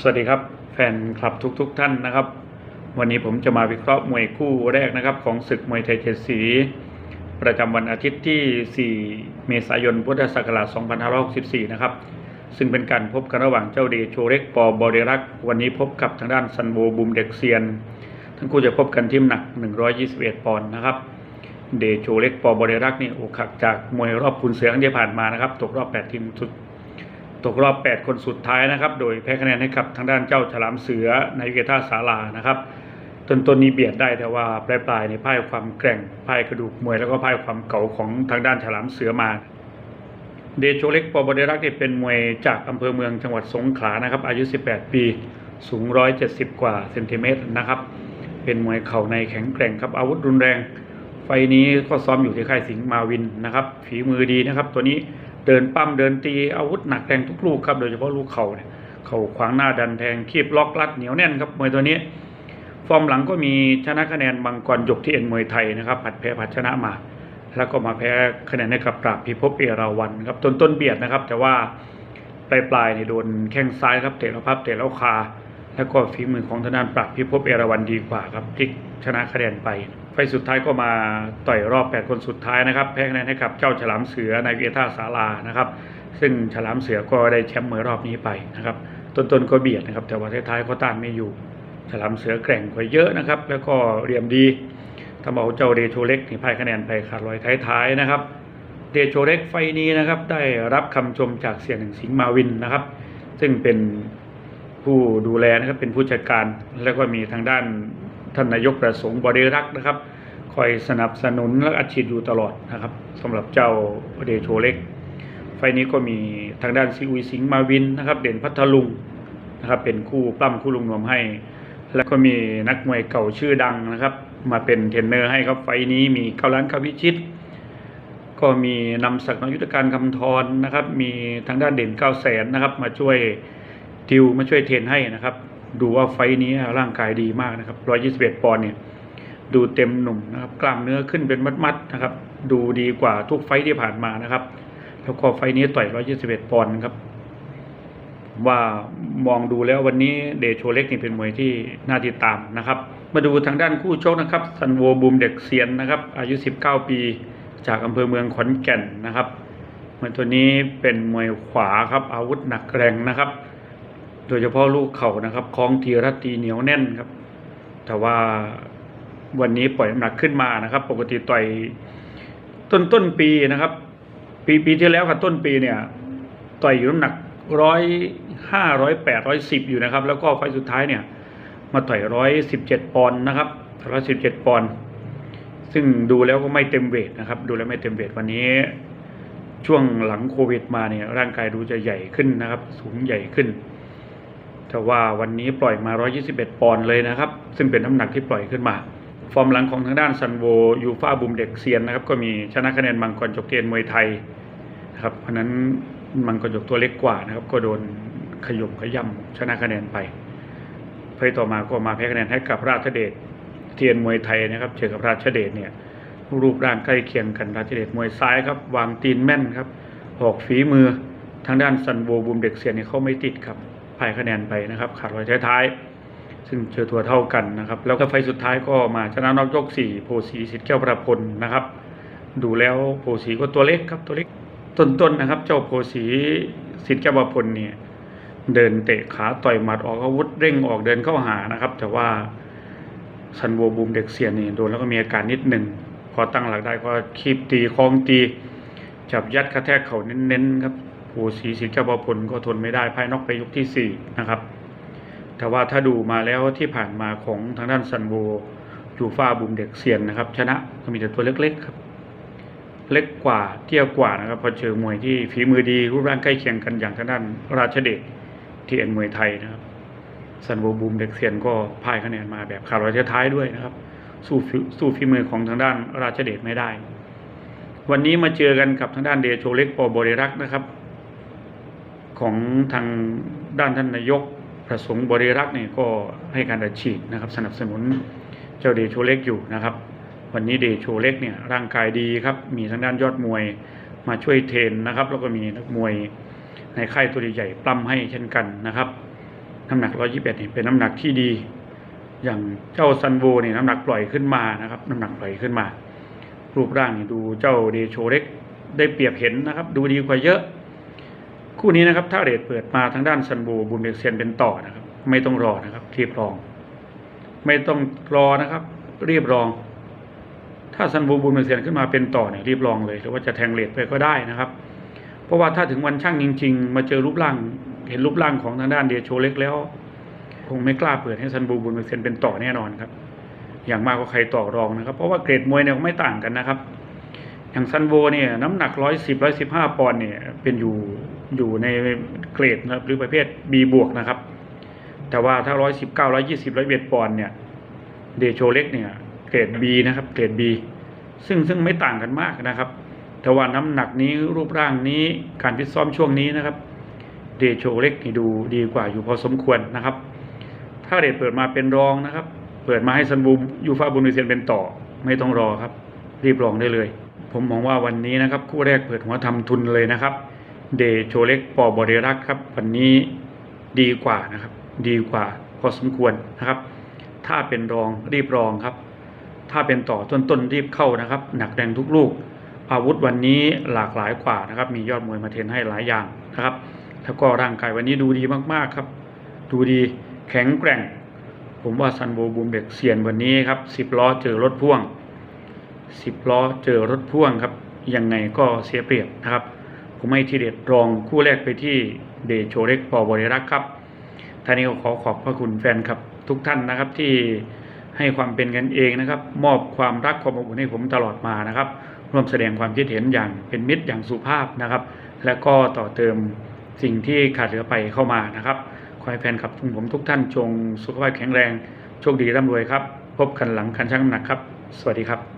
สวัสดีครับแฟนคลับทุกๆทท่านนะครับ วันนี้ผมจะมาวิเคราะห์มวยคู่แรกนะครับ ของศึกมวยไทยเจ็ดสี ประจำวันอาทิตย์ที่ 4 เมษายนพุทธศักราช 2564 นะครับ ซึ่งเป็นการพบกันระหว่างเจ้าเดโชเล็กปอบริรักษ์วันนี้พบกับทางด้านซันโบบุมเด็กเซียน ทั้งคู่จะพบกันที่หนัก 121 ปอนด์นะครับเดโชเล็กปอบริรักษ์นี่อกหักจากมวยรอบคุณเสือครั้งที่ผ่านมานะครับตกรอบ 8 ทีมสุด ตกรอบ 8 คนสุดท้ายนะครับ โดยแพ้คะแนนให้กับทางด้านเจ้าฉลามเสือในวิกท่าศาลานะครับต้นต้นนี้เบียดได้แต่ว่าปลายปลายในพ่ายความแกร่งพ่ายกระดูกมวยแล้วก็พ่ายความเก่าของทางด้านฉลามเสือมา เดโชเล็กปอบเดรักเนี่ยเป็นมวยจากอำเภอเมืองจังหวัดสงขลานะครับ อายุ 18 ปีสูง 170 กว่าเซนติเมตรนะครับ เป็นมวยเข่าในแข็งแกร่งครับอาวุธรุนแรง ไฟนี้ก็ซ้อมอยู่ที่ค่ายสิงห์มาวินนะครับ ฝีมือดีนะครับ ตัวนี้เดินปั้มเดินตีอาวุธหนักแรงทุกลูกครับ โดยเฉพาะลูกเข่าเนี่ยเข่าขวางหน้าดันแทงคีบล็อกลัดเหนียวแน่นครับมวยตัวนี้ ฟอร์มหลังก็มีชนะคะแนนมังกรยกที่เอ็นมวยไทยนะครับผัดแพ้ผัดชนะมา แล้วก็มาแพ้คะแนนให้กับปราบพิภพเอราวันครับต้นต้นเบียดนะครับ แต่ว่าปลายปลายเนี่ยโดนแข้งซ้ายครับเตะแล้วพับเตะแล้วคา แล้วก็ฝีมือของทางด้านปราบพิภพเอราวันดีกว่าครับพลิกชนะคะแนนไป ไฟสุดท้ายก็มาต่อยรอบ 8 คนสุดท้ายนะครับ แพ้คะแนนให้กับเจ้าฉลามเสือในเวท่าศาลานะครับ ซึ่งฉลามเสือก็ได้แชมป์เมวยรอบนี้ไปนะครับ ต้นๆก็เบียดนะครับ แต่ว่าท้ายๆก็ต้านไม่อยู่ ฉลามเสือแกร่งกว่าเยอะนะครับ แล้วก็เหลี่ยมดีทำเอาเจ้าเดโชเล็กนี่พ่ายคะแนนไปขาดลอยท้ายๆนะครับ เดโชเล็กไฟนี้นะครับได้รับคำชมจากเสียหนึ่งสิงมาวินนะครับ ซึ่งเป็น ผู้ดูแลนะครับเป็นผู้จัดการ แล้วก็มีทางด้านท่านนายกประสงค์บริรักษ์นะครับ คอยสนับสนุนและอัดฉีดอยู่ตลอดนะครับสำหรับเจ้าเดโชเล็ก ไฟนี้ก็มีทางด้านซีอุยสิงห์มาวินนะครับ เด่นพัทลุงนะครับ เป็นคู่ปล้ำคู่ลุงนวมให้ แล้วก็มีนักมวยเก่าชื่อดังนะครับ มาเป็นเทรนเนอร์ให้ครับไฟนี้มีเกาลันคาวิชิตก็มีนำศักดิ์นยุทธการคำทรนะครับ มีทางด้านเด่นเก้าแสนนะครับ มาช่วย ติวมาช่วยเทรนให้นะครับ ดูว่าไฟนี้ร่างกายดีมากนะครับ 121 ปอนด์เนี่ยดูเต็มหนุ่มนะครับ กล้ามเนื้อขึ้นเป็นมัดๆนะครับ ดูดีกว่าทุกไฟที่ผ่านมานะครับ แล้วก็ไฟนี้ต่อย 121 ปอนด์ครับ ว่ามองดูแล้ววันนี้เดโชเล็กนี่เป็นมวยที่น่าติดตามนะครับ มาดูทางด้านคู่ชกนะครับซันโวบูมเด็กเซียนนะครับ อายุ 19 ปี จากอำเภอเมืองขอนแก่นนะครับมวยตัวนี้เป็นมวยขวาครับอาวุธหนักแรงนะครับ โดยเฉพาะลูกเข่านะครับคล้องทีรัตีเหนียวแน่นครับ แต่ว่าวันนี้ปล่อยน้ำหนักขึ้นมานะครับ ปกติต่อยต้นต้นปีนะครับ ปีปีที่แล้วกับต้นปีเนี่ยต่อยอยู่น้ำหนักร้อยห้าร้อยแปดร้อยสิบอยู่นะครับ แล้วก็ไฟสุดท้ายเนี่ย มาต่อยร้อยสิบเจ็ดปอนด์นะครับร้อยสิบเจ็ดปอนด์ซึ่งดูแล้วก็ไม่เต็มเวทนะครับ ดูแล้วไม่เต็มเวทวันนี้ช่วงหลังโควิดมาเนี่ยร่างกายดูจะใหญ่ขึ้นนะครับ สูงใหญ่ขึ้น แต่ว่าวันนี้ปล่อยมา 121 ปอนด์เลยนะครับ ซึ่งเป็นน้ำหนักที่ปล่อยขึ้นมา ฟอร์มหลังของทางด้านซันโวยูฟาบุมเด็กเซียนนะครับ ก็มีชนะคะแนนมังกรจกเกนมวยไทยนะครับ เพราะนั้นมังกรจกตัวเล็กกว่านะครับ ก็โดนขยมขย่ำชนะคะแนนไปไฟต่อมาก็มาแพ้คะแนนให้กับราชเดชเทียนมวยไทยนะครับ เจอกับราชเดชเนี่ยรูปร่างใกล้เคียงกันราชเดชมวยซ้ายครับ วางตีนแม่นครับ ออกฝีมือทางด้านซันโวบุมเด็กเซียนเนี่ยเขาไม่ติดครับ พ่ายคะแนนไปนะครับ ขาดรอยท้ายๆซึ่งเจอตัวเท่ากันนะครับ แล้วก็ไฟสุดท้ายก็มาชนะนอกยกสี่โพสีสิทธิ์แก้วประพลนะครับ ดูแล้วโพสีก็ตัวเล็กครับตัวเล็กต้นๆนะครับ เจ้าโพสีสิทธิ์แก้วประพลเนี่ยเดินเตะขาต่อยหมัดออกอาวุธเร่งออกเดินเข้าหานะครับ แต่ว่าซันโวบูมเด็กเซียนนี่โดนแล้วก็มีอาการนิดหนึ่งพอตั้งหลักได้ก็คีบตีคล้องตีจับยัดกระแทกเข่าเน้นๆครับ ผู้สีสิทธิ์เจ้าประพลก็ทนไม่ได้ภายนอกไปยกที่สี่นะครับ แต่ว่าถ้าดูมาแล้วที่ผ่านมาของทางด้านซันโวยูฟาบุมเด็กเซียนนะครับ ชนะก็มีแต่ตัวเล็กๆครับ เล็กกว่าเตี้ยกว่านะครับ พอเจอมวยที่ฝีมือดีรูปร่างใกล้เคียงกันอย่างทางด้านราชเดชที่เอ็นมวยไทยนะครับซันโวบูมเด็กเซียนก็พ่ายคะแนนมาแบบขาดรอยท้ายด้วยนะครับ สู้ฝีสู้ฝีมือของทางด้านราชเดชไม่ได้ วันนี้มาเจอกันกับทางด้านเดโชเล็กปอบริรักษ์นะครับ ของทางด้านท่านนายกประสงค์บริรักษ์เนี่ยก็ให้การอัดฉีดนะครับ สนับสนุนเจ้าเดโชเล็กอยู่นะครับ วันนี้เดโชเล็กเนี่ยร่างกายดีครับ มีทางด้านยอดมวยมาช่วยเทรนนะครับ แล้วก็มีนักมวยในค่ายตัวใหญ่ปล้ำให้เช่นกันนะครับน้ำหนัก 121นี่เป็นน้ำหนักที่ดี อย่างเจ้าซันโวเนี่ยน้ำหนักปล่อยขึ้นมานะครับ น้ำหนักปล่อยขึ้นมา รูปร่างนี่ดูเจ้าเดโชเล็กได้เปรียบเห็นนะครับ ดูดีกว่าเยอะ คู่นี้นะครับถ้าเรทเปิดมาทางด้านซันโวบุญเบกเซียนเป็นต่อนะครับ ไม่ต้องรอนะครับรีบรอง ไม่ต้องรอนะครับ รีบรอง ถ้าซันโวบุญเบกเซียนขึ้นมาเป็นต่อเนี่ยรีบรองเลยหรือว่าจะแทงเรทไปก็ได้นะครับ เพราะว่าถ้าถึงวันช่างจริง ๆ มาเจอรูปร่างเห็นรูปร่างของทางด้านเดโชเล็กแล้วคงไม่กล้าเปิดให้ซันบูบุญเปอร์เซ็นเป็นต่อแน่นอนครับ อย่างมากก็ใครต่อรองนะครับ เพราะว่าเกรดมวยเนี่ยไม่ต่างกันนะครับ อย่างซันโวเนี่ยน้ำหนักร้อยสิบร้อยสิบห้าปอนด์เนี่ยเป็นอยู่ อยู่ในเกรดนะครับหรือประเภท B บวกนะครับ แต่ว่าถ้าร้อยสิบเก้าร้อยยี่สิบร้อยเวทปอนด์เนี่ยเดโชเล็กเนี่ยเกรด B นะครับเกรด B ซึ่งซึ่งไม่ต่างกันมากนะครับ แต่ว่าน้ำหนักนี้รูปร่างนี้การฟิซ้อมช่วงนี้นะครับเดโชเล็กนี่ดูดีกว่าอยู่พอสมควรนะครับ ถ้าเรทเปิดมาเป็นรองนะครับ เปิดมาให้ซันบูมยูฟาบุนเซียนเป็นต่อไม่ต้องรอครับ รีบลองได้เลย ผมมองว่าวันนี้นะครับ คู่แรกเปิดหัวทำทุนเลยนะครับ เดโชเล็กปอบริรักษ์ครับ วันนี้ดีกว่านะครับ ดีกว่าพอสมควรนะครับ ถ้าเป็นรองรีบรองครับ ถ้าเป็นต่อต้นต้นรีบเข้านะครับ หนักแรงทุกลูก อาวุธวันนี้หลากหลายกว่านะครับ มียอดมวยมาเทนให้หลายอย่างนะครับ แล้วก็ร่างกายวันนี้ดูดีมากๆครับ ดูดีแข็งแกร่ง ผมว่าซันโบบูมเบกเซียนวันนี้ครับสิบล้อเจอรถพ่วงสิบล้อเจอรถพ่วงครับยังไงก็เสียเปรียบนะครับ ผมให้ทีเด็ดรองคู่แรกไปที่เดโชเล็กปอบริรักษ์ครับท่านี้ก็ขอขอบพระคุณแฟนครับ ทุกท่านนะครับที่ให้ความเป็นกันเองนะครับ มอบความรักความอบอุ่นให้ผมตลอดมานะครับ ร่วมแสดงความคิดเห็นอย่างเป็นมิตรอย่างสุภาพนะครับ และก็ต่อเติมสิ่งที่ขาดเหลือไปเข้ามานะครับขอให้แฟนคลับทุกผมทุกท่านจงสุขภาพแข็งแรงโชคดีร่ำรวยครับ พบกันหลังคันช่างน้ำหนักครับ สวัสดีครับ